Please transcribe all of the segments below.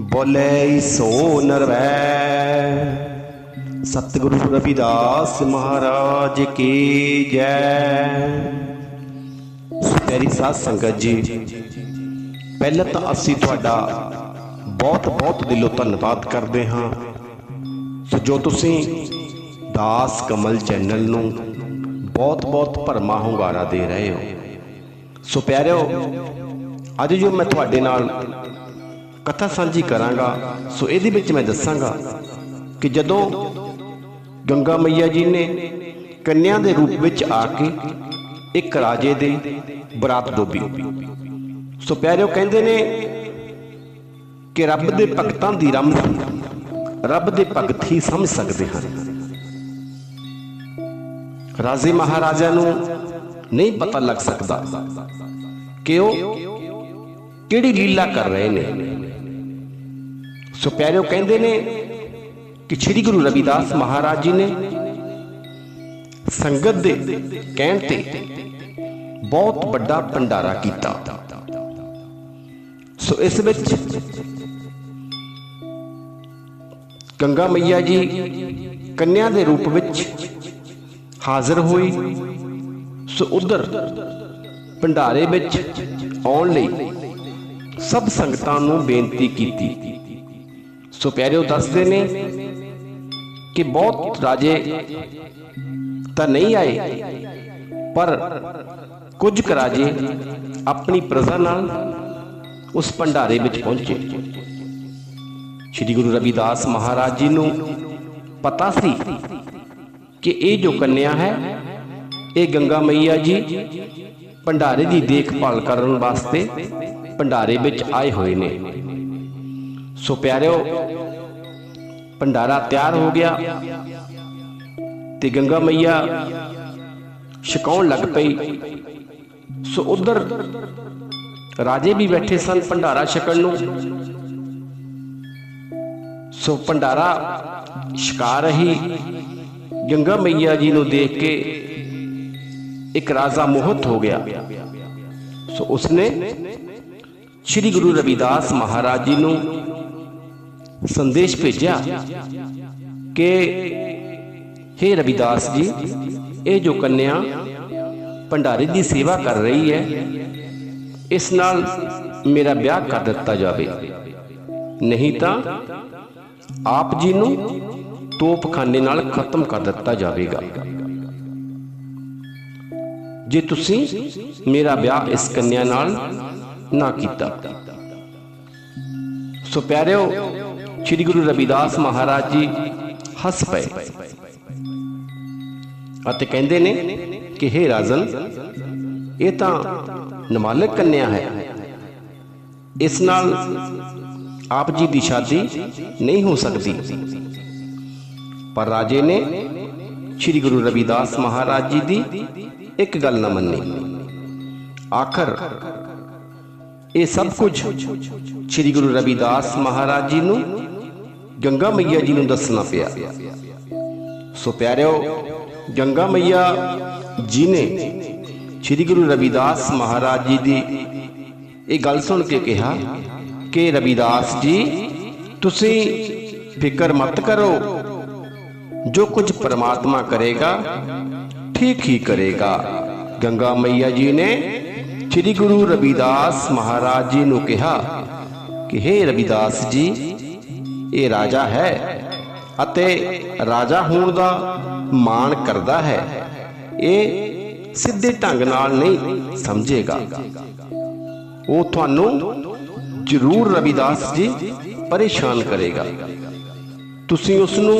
ਬੋਲੇ ਸੋ ਨਰਵੈ ਸਤਿਗੁਰੂ ਰਵਿਦਾਸ ਮਹਾਰਾਜ ਕੀ ਜੈ। ਪਿਆਰੀ ਸਾਧ ਸੰਗਤ ਜੀ, ਪਹਿਲਾਂ ਤਾਂ ਅਸੀਂ ਤੁਹਾਡਾ ਬਹੁਤ ਬਹੁਤ ਦਿਲੋਂ ਧੰਨਵਾਦ ਕਰਦੇ ਹਾਂ। ਸੋ ਜੋ ਤੁਸੀਂ ਦਾਸ ਕਮਲ ਚੈਨਲ ਨੂੰ ਬਹੁਤ ਬਹੁਤ ਭਰਮਾ ਹੁੰਗਾਰਾ ਦੇ ਰਹੇ ਹੋ। ਸੋ ਪਿਆਰਿਓ, ਅੱਜ ਜੋ ਮੈਂ ਤੁਹਾਡੇ ਨਾਲ ਕਥਾ ਸਾਂਝੀ ਕਰਾਂਗਾ, ਸੋ ਇਹਦੇ ਵਿੱਚ ਮੈਂ ਦੱਸਾਂਗਾ ਕਿ ਜਦੋਂ ਗੰਗਾ ਮਈਆ ਜੀ ਨੇ ਕੰਨਿਆ ਦੇ ਰੂਪ ਵਿੱਚ ਆ ਕੇ ਇੱਕ ਰਾਜੇ ਦੇ ਬਰਾਤ ਡੋਬੀ। ਸੋ ਪਿਆਰਿਓ ਕਹਿੰਦੇ ਨੇ ਕਿ ਰੱਬ ਦੇ ਭਗਤਾਂ ਦੀ ਰਮਜ਼ ਰੱਬ ਦੇ ਭਗਤ ਹੀ ਸਮਝ ਸਕਦੇ ਹਨ। ਰਾਜੇ ਮਹਾਰਾਜਾ ਨੂੰ ਨਹੀਂ ਪਤਾ ਲੱਗ ਸਕਦਾ ਕਿ ਉਹ ਕਿਹੜੀ ਲੀਲਾ ਕਰ ਰਹੇ ਨੇ। ਸੋ ਪਿਆਰਿਓ, ਕਹਿੰਦੇ ਨੇ ਕਿ ਸ੍ਰੀ ਗੁਰੂ ਰਵਿਦਾਸ ਮਹਾਰਾਜ ਜੀ ਨੇ ਸੰਗਤ ਦੇ ਕਹਿਣ ਤੇ ਬਹੁਤ ਵੱਡਾ ਭੰਡਾਰਾ ਕੀਤਾ। ਸੋ ਇਸ ਵਿੱਚ ਗੰਗਾ ਮਈਆ ਜੀ ਕੰਨਿਆ ਦੇ ਰੂਪ ਵਿੱਚ ਹਾਜ਼ਰ ਹੋਈ। ਸੋ ਉਧਰ ਭੰਡਾਰੇ ਵਿੱਚ ਆਉਣ ਲਈ ਸਭ ਸੰਗਤਾਂ ਨੂੰ ਬੇਨਤੀ ਕੀਤੀ। ਸੋ ਪਿਆਰਿਓ, ਦੱਸਦੇ ਨੇ ਕਿ ਬਹੁਤ ਰਾਜੇ ਤਾਂ ਨਹੀਂ ਆਏ, ਪਰ ਕੁਝ ਕੁ ਰਾਜੇ ਆਪਣੀ ਪ੍ਰਜਾ ਨਾਲ ਉਸ ਭੰਡਾਰੇ ਵਿੱਚ ਪਹੁੰਚੇ। ਸ੍ਰੀ ਗੁਰੂ ਰਵਿਦਾਸ ਮਹਾਰਾਜ ਜੀ ਨੂੰ ਪਤਾ ਸੀ ਕਿ ਇਹ ਜੋ ਕੰਨਿਆ ਹੈ, ਇਹ ਗੰਗਾ ਮਈਆ ਜੀ ਭੰਡਾਰੇ ਦੀ ਦੇਖਭਾਲ ਕਰਨ ਵਾਸਤੇ ਭੰਡਾਰੇ ਵਿੱਚ ਆਏ ਹੋਏ ਨੇ। ਸੋ ਪਿਆਰਿਓ, ਭੰਡਾਰਾ ਤਿਆਰ ਹੋ ਗਿਆ ਤੇ ਗੰਗਾ ਮਈਆ ਛਕਾਉਣ ਲੱਗ ਪਈ। ਸੋ ਉਧਰ ਰਾਜੇ ਵੀ ਬੈਠੇ ਸਨ ਭੰਡਾਰਾ ਛਕਣ ਨੂੰ। ਸੋ ਭੰਡਾਰਾ ਛਕਾ ਰਹੀ ਗੰਗਾ ਮਈਆ ਜੀ ਨੂੰ ਦੇਖ ਕੇ ਇੱਕ ਰਾਜਾ ਮੋਹਤ ਹੋ ਗਿਆ। ਸੋ ਉਸਨੇ ਸ੍ਰੀ ਗੁਰੂ ਰਵਿਦਾਸ ਮਹਾਰਾਜ ਜੀ ਨੂੰ ਸੰਦੇਸ਼ ਭੇਜਿਆ ਕਿ हे ਰਵਿਦਾਸ ਜੀ, ਇਹ ਜੋ ਕੰਨਿਆ ਭੰਡਾਰੀ ਦੀ ਸੇਵਾ ਕਰ ਰਹੀ ਹੈ, ਇਸ ਨਾਲ ਮੇਰਾ ਵਿਆਹ ਕਰ ਦਿੱਤਾ ਜਾਵੇ। ਨਹੀਂ ਤਾਂ ਆਪ ਜੀ ਨੂੰ ਤੋਪਖਾਨੇ ਨਾਲ ਖਤਮ ਕਰ ਦਿੱਤਾ ਜਾਵੇਗਾ। ਜੇ ਤੁਸੀਂ ਮੇਰਾ ਵਿਆਹ ਇਸ ਕੰਨਿਆ ਨਾਲ ਨਾ ਕੀਤਾ। ਸੋ ਪਿਆਰਿਓ ਸ੍ਰੀ ਗੁਰੂ ਰਵਿਦਾਸ ਮਹਾਰਾਜ ਜੀ ਹੱਸ ਪਏ ਅਤੇ ਕਹਿੰਦੇ ਨੇ ਕਿ हे ਰਾਜਨ, ਇਹ ਤਾਂ ਨਮਾਲਕ ਕੰਨਿਆ ਹੈ। ਇਸ ਨਾਲ ਆਪ ਜੀ ਦੀ ਸ਼ਾਦੀ ਨਹੀਂ ਹੋ ਸਕਦੀ। ਪਰ ਰਾਜੇ ਨੇ ਸ੍ਰੀ ਗੁਰੂ ਰਵਿਦਾਸ ਮਹਾਰਾਜ ਜੀ ਦੀ ਇੱਕ ਗੱਲ ਨਾ ਮੰਨੀ। ਆਖਰ ਇਹ ਸਭ ਕੁਝ ਸ੍ਰੀ ਗੁਰੂ ਰਵਿਦਾਸ ਮਹਾਰਾਜ ਜੀ ਨੂੰ ਗੰਗਾ ਮਈਆ ਜੀ ਨੂੰ ਦੱਸਣਾ ਪਿਆ। ਸੋ ਪਿਆਰਿਓ, ਗੰਗਾ ਮਈਆ ਜੀ ਨੇ ਸ੍ਰੀ ਗੁਰੂ ਰਵਿਦਾਸ ਮਹਾਰਾਜ ਜੀ ਦੀ ਇਹ ਗੱਲ ਸੁਣ ਕੇ ਕਿਹਾ ਕਿ ਰਵਿਦਾਸ ਜੀ, ਤੁਸੀਂ ਫਿਕਰ ਮਤ ਕਰੋ, ਜੋ ਕੁਝ ਪਰਮਾਤਮਾ ਕਰੇਗਾ, ਠੀਕ ਹੀ ਕਰੇਗਾ। ਗੰਗਾ ਮਈਆ ਜੀ ਨੇ ਸ੍ਰੀ ਗੁਰੂ ਰਵਿਦਾਸ ਮਹਾਰਾਜ ਜੀ ਨੂੰ ਕਿਹਾ ਕਿ हे ਰਵਿਦਾਸ ਜੀ ਇਹ ਰਾਜਾ ਹੈ ਅਤੇ ਰਾਜਾ ਹੋਣ ਦਾ ਮਾਣ ਕਰਦਾ ਹੈ। ਇਹ ਸਿੱਧੇ ਢੰਗ ਨਾਲ ਨਹੀਂ ਸਮਝੇਗਾ। ਉਹ ਤੁਹਾਨੂੰ ਜ਼ਰੂਰ ਰਵਿਦਾਸ ਜੀ ਪਰੇਸ਼ਾਨ ਕਰੇਗਾ। ਤੁਸੀਂ ਉਸ ਨੂੰ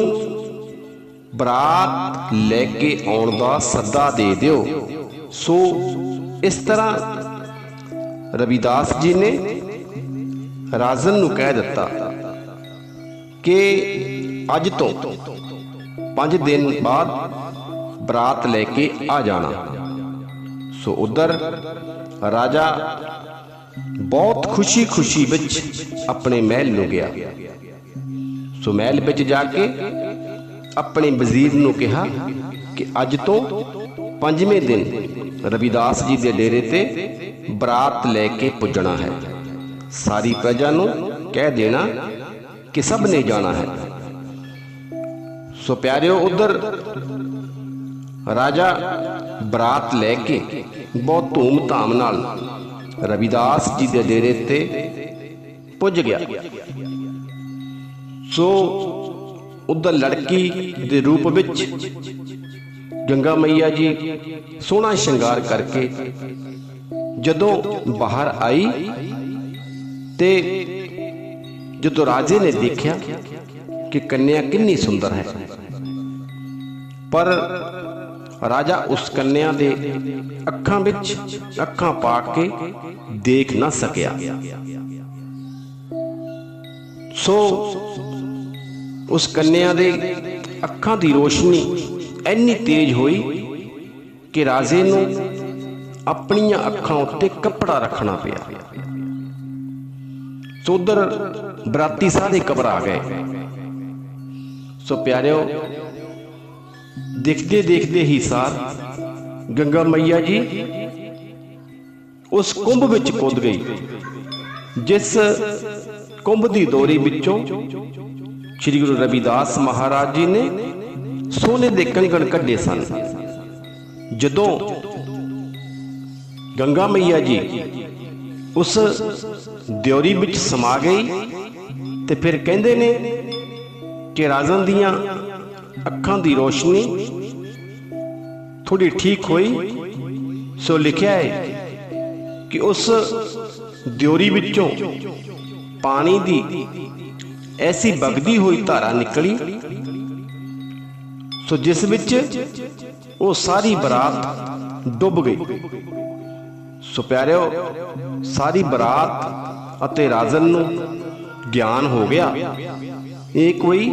ਬਰਾਤ ਲੈ ਕੇ ਆਉਣ ਦਾ ਸੱਦਾ ਦੇ ਦਿਓ। ਸੋ ਇਸ ਤਰ੍ਹਾਂ ਰਵਿਦਾਸ ਜੀ ਨੇ ਰਾਜਨ ਨੂੰ ਕਹਿ ਦਿੱਤਾ। ਕਿ ਅੱਜ ਤੋਂ 5 ਦਿਨ ਬਾਅਦ ਬਰਾਤ ਲੈ ਕੇ ਆ ਜਾਣਾ। ਸੋ ਉਧਰ ਰਾਜਾ ਬਹੁਤ ਖੁਸ਼ੀ-ਖੁਸ਼ੀ ਵਿੱਚ ਆਪਣੇ ਮਹਿਲ ਨੂੰ ਗਿਆ। ਸੋ ਮਹਿਲ ਵਿੱਚ ਜਾ ਕੇ ਆਪਣੇ ਵਜ਼ੀਰ ਨੂੰ ਕਿਹਾ ਕਿ ਅੱਜ ਤੋਂ ਪੰਜਵੇਂ ਦਿਨ ਰਵਿਦਾਸ ਜੀ ਦੇ ਡੇਰੇ ਤੇ ਬਰਾਤ ਲੈ ਕੇ ਪੁੱਜਣਾ ਹੈ। ਸਾਰੀ ਪ੍ਰਜਾ ਨੂੰ ਕਹਿ ਦੇਣਾ ਕਿ ਸਭ ਨੇ ਜਾਣਾ ਹੈ। ਸੋ ਪਿਆਰਿਓ, ਉਧਰ ਰਾਜਾ ਬਰਾਤ ਲੈ ਕੇ ਬਹੁਤ ਧੂਮ-ਧਾਮ ਨਾਲ ਰਵਿਦਾਸ ਜੀ ਦੇ ਡੇਰੇ ਤੇ ਪੁੱਜ ਗਿਆ। ਸੋ ਉਧਰ ਲੜਕੀ ਦੇ ਰੂਪ ਵਿੱਚ ਗੰਗਾ ਮਈਆ ਜੀ ਸੋਹਣਾ ਸ਼ਿੰਗਾਰ ਕਰਕੇ ਜਦੋਂ ਬਾਹਰ ਆਈ ਤੇ ਜਦੋਂ ਰਾਜੇ ਨੇ ਦੇਖਿਆ ਕਿ ਕੰਨਿਆ ਕਿੰਨੀ ਸੁੰਦਰ ਹੈ। ਪਰ ਰਾਜਾ ਉਸ ਕੰਨਿਆ ਦੇ ਅੱਖਾਂ ਵਿੱਚ ਅੱਖਾਂ ਪਾ ਕੇ ਦੇਖ ਨਾ ਸਕਿਆ। ਸੋ ਉਸ ਕੰਨਿਆ ਦੇ ਅੱਖਾਂ ਦੀ ਰੋਸ਼ਨੀ ਇੰਨੀ ਤੇਜ਼ ਹੋਈ ਕਿ ਰਾਜੇ ਨੂੰ ਆਪਣੀਆਂ ਅੱਖਾਂ ਉੱਤੇ ਕੱਪੜਾ ਰੱਖਣਾ ਪਿਆ। ਸੋ ਉਧਰ ਬਰਾਤੀ ਸਾਰੇ ਘਬਰਾ ਗਏ। ਸੋ ਪਿਆਰਿਓ, ਦੇਖਦੇ ਦੇਖਦੇ ਹੀ ਸਾਰ ਗੰਗਾ ਮਈਆ ਜੀ ਉਸ ਕੁੰਭ ਵਿੱਚ ਕੁੱਦ ਗਈ, ਜਿਸ ਕੁੰਭ ਦੀ ਦੋਰੀ ਵਿੱਚੋਂ ਸ੍ਰੀ ਗੁਰੂ ਰਵਿਦਾਸ ਮਹਾਰਾਜ ਜੀ ਨੇ ਸੋਨੇ ਦੇ ਕੰਗਣ ਕੱਢੇ ਸਨ। ਜਦੋਂ ਗੰਗਾ ਮਈਆ ਜੀ ਉਸ ਦਿਉਰੀ ਵਿੱਚ ਸਮਾ ਗਈ ਤੇ ਫਿਰ ਕਹਿੰਦੇ ਨੇ ਕਿ ਰਾਜਨ ਦੀਆਂ ਅੱਖਾਂ ਦੀ ਰੋਸ਼ਨੀ ਥੋੜੀ ਠੀਕ ਹੋਈ। ਸੋ ਲਿਖਿਆ ਹੈ ਕਿ ਉਸ ਦਿਉਰੀ ਵਿੱਚੋਂ ਪਾਣੀ ਦੀ ਐਸੀ ਵਗਦੀ ਹੋਈ ਧਾਰਾ ਨਿਕਲੀ। ਸੋ ਜਿਸ ਵਿੱਚ ਉਹ ਸਾਰੀ ਬਰਾਤ ਡੁੱਬ ਗਈ। ਸੋ ਪਿਆਰਿਓ, ਸਾਰੀ ਬਰਾਤ ਅਤੇ ਰਾਜਨ ਨੂੰ ਗਿਆਨ ਹੋ ਗਿਆ। ਇਹ ਕੋਈ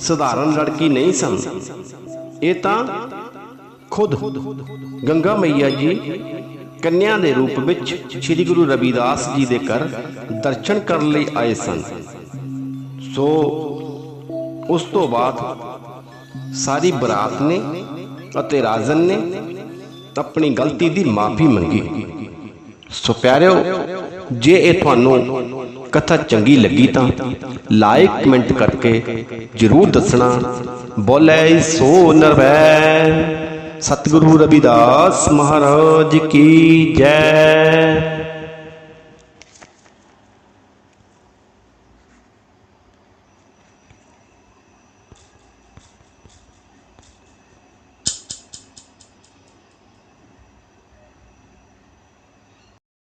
ਸਧਾਰਨ ਲੜਕੀ ਨਹੀਂ ਸਨ। ਇਹ ਤਾਂ ਖੁਦ ਗੰਗਾ ਮਈਆ ਜੀ ਕੰਨਿਆ ਦੇ ਰੂਪ ਵਿੱਚ ਸ੍ਰੀ ਗੁਰੂ ਰਵਿਦਾਸ ਜੀ ਦੇ ਘਰ ਦਰਸ਼ਨ ਕਰਨ ਲਈ ਆਏ ਸਨ। ਸੋ ਉਸ ਤੋਂ ਬਾਅਦ ਸਾਰੀ ਬਰਾਤ ਨੇ ਅਤੇ ਰਾਜਨ ਨੇ ਆਪਣੀ ਗਲਤੀ ਦੀ ਮਾਫੀ ਮੰਗੀ। ਸੋ ਪਿਆਰਿਓ, ਜੇ ਇਹ ਤੁਹਾਨੂੰ ਕਥਾ ਚੰਗੀ ਲੱਗੀ ਤਾਂ ਲਾਈਕ, ਕਮੈਂਟ ਕਰਕੇ ਜਰੂਰ ਦੱਸਣਾ। ਬੋਲੇ ਸੋ ਨਰਵੈ। ਸਤਿਗੁਰੂ ਰਵਿਦਾਸ ਮਹਾਰਾਜ ਕੀ ਜੈ।